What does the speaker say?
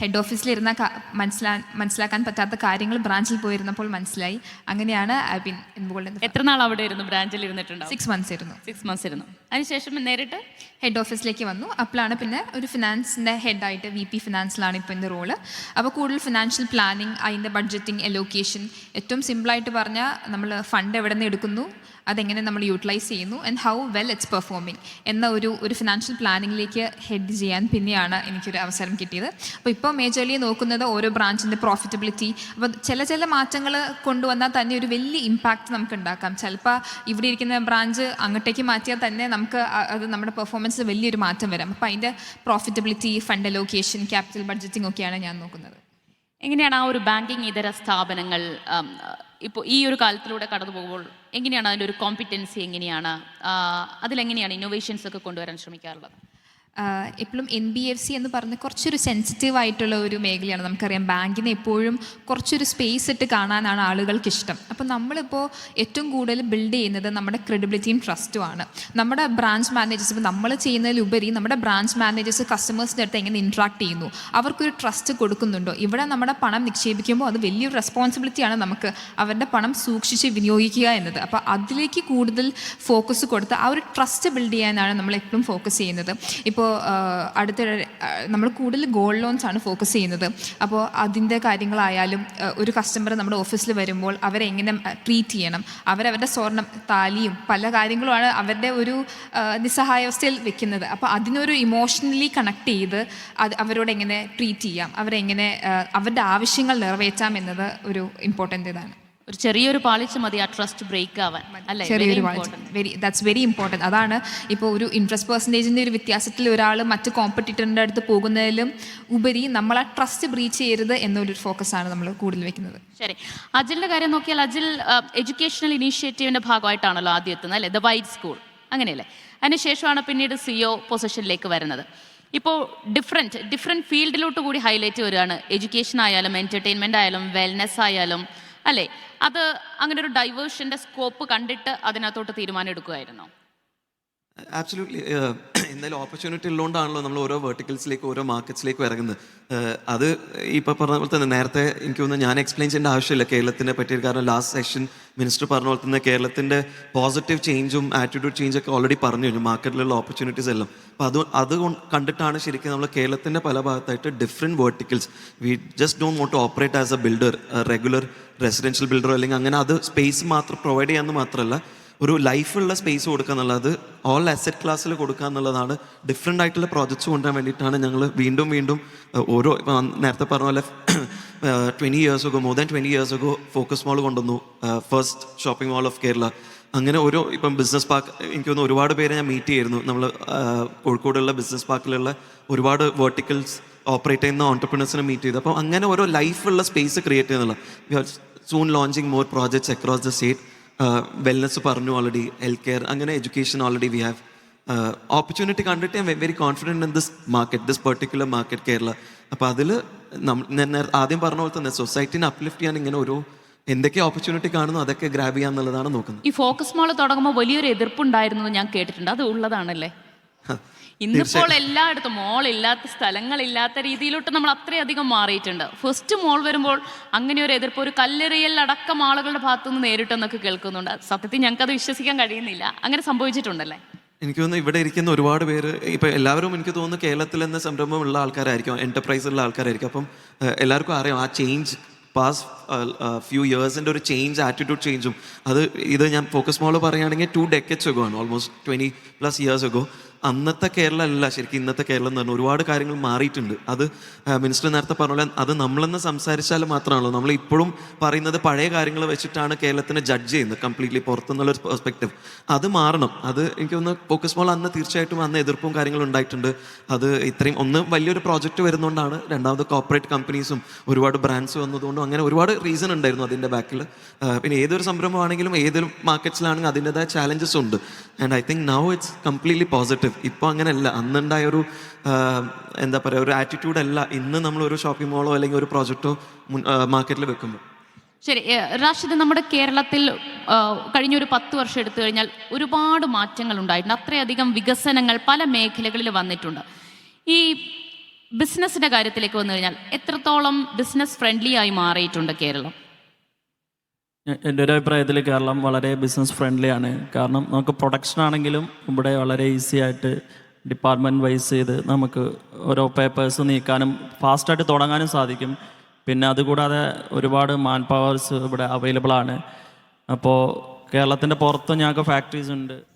Head ഓഫീസിലിരുന്ന മനസ്സിലാ മനസ്സിലാക്കാൻ പറ്റാത്ത കാര്യങ്ങൾ ബ്രാഞ്ചിൽ പോയിരുന്നപ്പോൾ മനസ്സിലായി. അങ്ങനെയാണ് ഐ ബിൻ എത്ര നാൾ അവിടെ ഇരുന്നു? ബ്രാഞ്ചിൽ ഇരുന്നിട്ടുണ്ട് സിക്സ് മന്ത്സ് ഇരുന്നു. സിക്സ് മന്ത്സ് ഇരുന്നു. അതിനുശേഷം നേരിട്ട്? ഹെഡ് ഓഫീസിലേക്ക് വന്നു. അപ്പോഴാണ് പിന്നെ ഒരു ഫിനാൻസിന്റെ ഹെഡായിട്ട് വി പി ഫിനാൻസിലാണ് ഇപ്പോൾ എന്റെ റോൾ അപ്പോൾ കൂടുതൽ ഫിനാൻഷ്യൽ പ്ലാനിങ് അതിന്റെ ബഡ്ജറ്റിംഗ് എലോക്കേഷൻ ഏറ്റവും സിമ്പിളായിട്ട് പറഞ്ഞാൽ നമ്മൾ ഫണ്ട് എവിടെ നിന്ന് എടുക്കുന്നു അതെങ്ങനെ നമ്മൾ യൂട്ടിലൈസ് ചെയ്യുന്നു and how well it's performing എന്ന ഒരു ഒരു ഫിനാൻഷ്യൽ പ്ലാനിങ്ങിലേക്ക് ഹെഡ് ചെയ്യാൻ പിന്നെയാണ് എനിക്കൊരു അവസരം കിട്ടിയത്. അപ്പോൾ ഇപ്പോൾ മേജർലി നോക്കുന്നത് ഓരോ ബ്രാഞ്ചിന്റെ പ്രോഫിറ്റബിലിറ്റി അപ്പോൾ ചില ചില മാറ്റങ്ങൾ കൊണ്ടുവന്നാൽ തന്നെ ഒരു വലിയ ഇമ്പാക്റ്റ് നമുക്ക് ഉണ്ടാക്കാം. ചിലപ്പോൾ ഇവിടെ ഇരിക്കുന്ന ബ്രാഞ്ച് അങ്ങോട്ടേക്ക് മാറ്റിയാൽ തന്നെ നമുക്ക് അത് നമ്മുടെ പെർഫോമൻസ് വലിയൊരു മാറ്റം വരാം. അപ്പോൾ അതിന്റെ profitability fund allocation capital budgeting ഒക്കെയാണ് ഞാൻ നോക്കുന്നത്. എങ്ങനെയാണ് ആ ഒരു ബാങ്കിങ് ഇതര സ്ഥാപനങ്ങൾ ഇപ്പോൾ ഈ ഒരു കാലത്തിലൂടെ കടന്നു പോകുമ്പോൾ എങ്ങനെയാണ് അതിന്റെ ഒരു കോമ്പിറ്റൻസി എങ്ങനെയാണ്? അതിലെങ്ങനെയാണ് ഇന്നോവേഷൻസ് ഒക്കെ കൊണ്ടുവരാൻ ശ്രമിക്കാറുള്ളത്? എപ്പോഴും എൻ ബി എഫ് സി എന്ന് പറഞ്ഞ് കുറച്ചൊരു സെൻസിറ്റീവ് ആയിട്ടുള്ള ഒരു മേഖലയാണ്. നമുക്കറിയാം ബാങ്കിന് എപ്പോഴും കുറച്ചൊരു സ്പേസ് ഇട്ട് കാണാനാണ് ആളുകൾക്ക് ഇഷ്ടം അപ്പോൾ നമ്മളിപ്പോൾ ഏറ്റവും കൂടുതൽ ബിൽഡ് ചെയ്യുന്നത് നമ്മുടെ ക്രെഡിബിലിറ്റിയും ട്രസ്റ്റും ആണ്. നമ്മുടെ ബ്രാഞ്ച് മാനേജേഴ്സ് ഇപ്പോൾ നമ്മൾ ചെയ്യുന്നതിലുപരി നമ്മുടെ ബ്രാഞ്ച് മാനേജേഴ്സ് കസ്റ്റമേഴ്സിന്റെ അടുത്ത് എങ്ങനെ ഇൻട്രാക്ട് ചെയ്യുന്നു? അവർക്കൊരു ട്രസ്റ്റ് കൊടുക്കുന്നുണ്ടോ? ഇവിടെ നമ്മുടെ പണം നിക്ഷേപിക്കുമ്പോൾ അത് വലിയൊരു റെസ്പോൺസിബിലിറ്റിയാണ് നമുക്ക് അവരുടെ പണം സൂക്ഷിച്ച് വിനിയോഗിക്കുക എന്നത്. അപ്പോൾ അതിലേക്ക് കൂടുതൽ ഫോക്കസ് കൊടുത്ത് ആ ഒരു ട്രസ്റ്റ് ബിൽഡ് ചെയ്യാനാണ് നമ്മൾ എപ്പോഴും ഫോക്കസ് ചെയ്യുന്നത്. ഇപ്പോൾ അടുത്ത നമ്മൾ കൂടുതൽ ഗോൾഡ് ലോൺസ് ആണ് ഫോക്കസ് ചെയ്യുന്നത്. അപ്പോൾ അതിന്റെ കാര്യങ്ങളായാലും ഒരു കസ്റ്റമർ നമ്മുടെ ഓഫീസിൽ വരുമ്പോൾ അവരെ എങ്ങനെ ട്രീറ്റ് ചെയ്യണം? അവരവരുടെ സ്വർണം താലിയും പല കാര്യങ്ങളുമാണ് അവരുടെ ഒരു നിസ്സഹായാവസ്ഥയിൽ വെക്കുന്നത്. അപ്പോൾ അതിനൊരു ഇമോഷണലി കണക്ട് ചെയ്ത് അത് അവരോട് എങ്ങനെ ട്രീറ്റ് ചെയ്യാം? അവരെങ്ങനെ അവരുടെ ആവശ്യങ്ങൾ നിറവേറ്റാം എന്നത് ഒരു ഇമ്പോർട്ടന്റ് ഇതാണ്. ഒരു ചെറിയൊരു പാളിച്ച മതി ആ ട്രസ്റ്റ് ബ്രേക്ക് ആവാൻ. അല്ലേ? ചെറിയൊരു വെരി ദാറ്റ്സ് വെരി ഇമ്പോർട്ടന്റ് അതാണ് ഇപ്പോൾ ഒരു ഇൻട്രസ്റ്റ് പെർസെന്റേജിന്റെ ഒരു വ്യത്യാസത്തിൽ ഒരാൾ മറ്റ് കോമ്പറ്റീറ്ററിന്റെ അടുത്ത് പോകുന്നതിലും ഉപരി നമ്മൾ ആ ട്രസ്റ്റ് ബ്രീച്ച് ചെയ്യരുത് എന്നൊരു ഫോക്കസാണ് നമ്മൾ കൂടുതൽ വെക്കുന്നത്. ശരി. അജിലിന്റെ കാര്യം നോക്കിയാൽ അജിൽ എഡ്യൂക്കേഷണൽ ഇനീഷ്യേറ്റീവിന്റെ ഭാഗമായിട്ടാണല്ലോ ആദ്യം എത്തുന്നത് അല്ലേ? ദ വൈറ്റ് സ്കൂൾ അങ്ങനെയല്ലേ? അതിനുശേഷമാണ് പിന്നീട് സിഒ പൊസിഷനിലേക്ക് വരുന്നത്. ഇപ്പോൾ ഡിഫറെന്റ് ഡിഫറെന്റ് ഫീൽഡിലോട്ട് കൂടി ഹൈലൈറ്റ് വരികയാണ്. എഡ്യൂക്കേഷൻ ആയാലും എന്റർടൈൻമെന്റ് ആയാലും വെൽനെസ് ആയാലും അല്ലേ? അത് അങ്ങനെ ഒരു ഡൈവേർഷന്റെ സ്കോപ്പ് കണ്ടിട്ട് അതിനകത്തോട്ട് തീരുമാനം എടുക്കുമായിരുന്നോ ആബ്സല്യൂട്ട്ലി എന്തായാലും ഓപ്പർച്യൂണിറ്റി ഉള്ളതുകൊണ്ടാണല്ലോ നമ്മൾ ഓരോ വെർട്ടിക്കൽസിലേക്ക് ഓരോ മാർക്കറ്റ്സിലേക്കും ഇറങ്ങുന്നത്. അത് ഇപ്പോൾ പറഞ്ഞ പോലെ തന്നെ നേരത്തെ എനിക്ക് തോന്നുന്നു ഞാൻ എക്സ്പ്ലെയിൻ ചെയ്യേണ്ട ആവശ്യമില്ല കേരളത്തിനെ പറ്റി കാരണം ലാസ്റ്റ് സെഷൻ മിനിസ്റ്റർ പറഞ്ഞ പോലെ തന്നെ കേരളത്തിന്റെ പോസിറ്റീവ് ചേഞ്ചും ആറ്റിറ്റ്യൂഡ് ചേഞ്ചും ഒക്കെ ഓൾറെഡി പറഞ്ഞു കഴിഞ്ഞു. മാർക്കറ്റിലുള്ള ഓപ്പർച്യൂണിറ്റീസ് എല്ലാം. അപ്പോൾ അത് അത് കണ്ടിട്ടാണ് ശരിക്കും നമ്മൾ കേരളത്തിന്റെ പല ഭാഗത്തായിട്ട് different verticals we just don't want to operate as a builder regular residential ബിൽഡറോ അല്ലെങ്കിൽ അങ്ങനെ അത് സ്പേസ് മാത്രം പ്രൊവൈഡ് ചെയ്യാമെന്ന് മാത്രമല്ല ഒരു ലൈഫുള്ള സ്പേസ് കൊടുക്കുക എന്നുള്ളത് ഓൾ അസറ്റ് ക്ലാസ്സിൽ കൊടുക്കുക എന്നുള്ളതാണ് ഡിഫറെന്റ് ആയിട്ടുള്ള പ്രോജക്ട്സ് കൊണ്ടുവരാൻ വേണ്ടിയിട്ടാണ് ഞങ്ങൾ വീണ്ടും വീണ്ടും ഓരോ നേരത്തെ പറഞ്ഞ പോലെ ട്വന്റി ഇയേഴ്സ് ഒക്കെ മോർ ദാൻ ട്വന്റി ഇയേഴ്സ് ഒക്കെ ഫോക്കസ് മോൾ കൊണ്ടുവന്നു. First shopping mall of Kerala അങ്ങനെ ഓരോ ഇപ്പം ബിസിനസ് പാർക്ക് എനിക്ക് തോന്നുന്നു ഒരുപാട് പേരെ ഞാൻ മീറ്റ് ചെയ്യുന്നു നമ്മൾ കോഴിക്കോടുള്ള ബിസിനസ് പാർക്കിലുള്ള ഒരുപാട് വേർട്ടിക്കൽസ് ഓപ്പറേറ്റ് ചെയ്യുന്ന ഓണ്ടർപ്രണേഴ്സിനെ മീറ്റ് ചെയ്തു. അപ്പം അങ്ങനെ ഓരോ ലൈഫുള്ള space create ചെയ്യുന്നുള്ള soon launching more projects across the state wellness പറഞ്ഞു ഓൾറെഡി ഹെൽത്ത് കെയർ അങ്ങനെ education already we have opportunity കണ്ടിട്ട് ഞാൻ very confident in this market this particular market Kerala അപ്പോൾ അതിൽ ഞാൻ ആദ്യം പറഞ്ഞ പോലെ തന്നെ സൊസൈറ്റിനെ അപ്ലിഫ്റ്റ് ചെയ്യാൻ ഇങ്ങനെ ഓരോ എന്തൊക്കെ ഓപ്പർച്യൂണിറ്റി കാണുന്നു അതൊക്കെ ഗ്രാബ് ചെയ്യാന്നുള്ളതാണ് നോക്കുന്നത്. ഈ ഫോക്കസ് മോൾ തുടങ്ങുമ്പോൾ വലിയൊരു എതിർപ്പുണ്ടായിരുന്നു ഞാൻ കേട്ടിട്ടുണ്ട്. അത് ഉള്ളതാണല്ലേ? ഇന്നിപ്പോൾ എല്ലായിടത്തും മോൾ ഇല്ലാത്ത സ്ഥലങ്ങളില്ലാത്ത രീതിയിലോട്ട് നമ്മൾ അത്രയധികം മാറിയിട്ടുണ്ട്. ഫസ്റ്റ് മോൾ വരുമ്പോൾ അങ്ങനെ ഒരു എതിർപ്പ് ഒരു കല്ലെറിയൽ അടക്കം ആളുകളുടെ ഭാഗത്തുനിന്ന് നേരിട്ടെന്നൊക്കെ കേൾക്കുന്നുണ്ട്. സത്യത്തിൽ ഞങ്ങൾക്കത് വിശ്വസിക്കാൻ കഴിയുന്നില്ല. അങ്ങനെ സംഭവിച്ചിട്ടുണ്ടല്ലേ? എനിക്ക് തോന്നുന്നു ഇവിടെ ഇരിക്കുന്ന ഒരുപാട് പേര് ഇപ്പൊ എല്ലാവരും എനിക്ക് തോന്നുന്നു കേരളത്തിൽ എന്ന സംരംഭമുള്ള ആൾക്കാരായിരിക്കും എന്റർപ്രൈസ് ഉള്ള ആൾക്കാരായിരിക്കും. അപ്പം എല്ലാവർക്കും അറിയാം ആ ചേഞ്ച് പാസ് ഫ്യൂ ഇയേഴ്സിന്റെ ഒരു ചേഞ്ച് ആറ്റിറ്റ്യൂഡ് ചേഞ്ചും അത് ഇത് ഞാൻ ഫോക്കസ് മോൾ പറയുകയാണെങ്കിൽ ടു ഡെക്കറ്റ്സ് ഒക്കെ ആണ് ഓൾമോസ്റ്റ് ട്വന്റി പ്ലസ് ഇയേഴ്സ് ഒക്കെ അന്നത്തെ കേരളം അല്ല ശരിക്കും ഇന്നത്തെ കേരളം എന്ന് പറഞ്ഞാൽ ഒരുപാട് കാര്യങ്ങൾ മാറിയിട്ടുണ്ട്. അത് മിനിസ്റ്റർ നേരത്തെ പറഞ്ഞ പോലെ അത് നമ്മളെന്ന് സംസാരിച്ചാൽ മാത്രമാണല്ലോ. നമ്മൾ ഇപ്പോഴും പറയുന്നത് പഴയ കാര്യങ്ങൾ വെച്ചിട്ടാണ് കേരളത്തിനെ ജഡ്ജ് ചെയ്യുന്നത് കംപ്ലീറ്റ്ലി പുറത്തുനിന്നുള്ള ഒരു പെർസ്പെക്റ്റീവ് അത് മാറണം. അത് എനിക്ക് ഒന്ന് ഫോക്കസ് മോൾ അന്ന് തീർച്ചയായിട്ടും അന്ന് എതിർപ്പും കാര്യങ്ങളും ഉണ്ടായിട്ടുണ്ട്. അത് ഇത്രയും ഒന്ന് വലിയൊരു പ്രോജക്റ്റ് വരുന്നതുകൊണ്ടാണ് രണ്ടാമത് കോർപ്പറേറ്റ് കമ്പനീസും ഒരുപാട് ബ്രാൻഡ്സ് വന്നതുകൊണ്ടും അങ്ങനെ ഒരുപാട് റീസൺ ഉണ്ടായിരുന്നു അതിന്റെ ബാക്കിൽ പിന്നെ ഏതൊരു സംരംഭമാണെങ്കിലും ഏതൊരു മാർക്കറ്റ്സിലാണെങ്കിലും അതിന്റെതായ ചാലഞ്ചസ് ഉണ്ട്. And I think now it's completely positive ഇപ്പോൾ അങ്ങനെയല്ല. അന്നുണ്ടായ ഒരു എന്താ പറയുക ഒരു ആറ്റിറ്റ്യൂഡല്ല ഇന്ന് നമ്മൾ ഒരു ഷോപ്പിംഗ് മോളോ അല്ലെങ്കിൽ ഒരു പ്രോജക്റ്റോ മാർക്കറ്റിൽ വെക്കുമ്പോൾ ശരി. റാഷിദ് നമ്മുടെ കേരളത്തിൽ കഴിഞ്ഞ ഒരു പത്ത് വർഷം എടുത്തു കഴിഞ്ഞാൽ ഒരുപാട് മാറ്റങ്ങൾ ഉണ്ടായിട്ടുണ്ട്. അത്രയധികം വികസനങ്ങൾ പല മേഖലകളിൽ വന്നിട്ടുണ്ട്. ഈ ബിസിനസ്സിന്റെ കാര്യത്തിലേക്ക് വന്നു കഴിഞ്ഞാൽ എത്രത്തോളം ബിസിനസ് ഫ്രണ്ട്ലി ആയി മാറിയിട്ടുണ്ട് കേരളം? എന്റെ ഒരു അഭിപ്രായത്തിൽ കേരളം വളരെ ബിസിനസ് ഫ്രണ്ട്ലി ആണ്. കാരണം നമുക്ക് പ്രൊഡക്ഷൻ ആണെങ്കിലും ഇവിടെ വളരെ ഈസി ആയിട്ട് ഡിപ്പാർട്ട്മെന്റ് വൈസ് ചെയ്ത് നമുക്ക് ഓരോ പേപ്പേഴ്സ് നീക്കാനും ഫാസ്റ്റായിട്ട് തുടങ്ങാനും സാധിക്കും. പിന്നെ അതുകൂടാതെ ഒരുപാട് മാൻ പവേഴ്സ് ഇവിടെ അവൈലബിൾ ആണ്. അപ്പോൾ കേരളത്തിന്റെ പുറത്ത് ഞങ്ങൾക്ക് ഫാക്ടറീസ് ഉണ്ട്.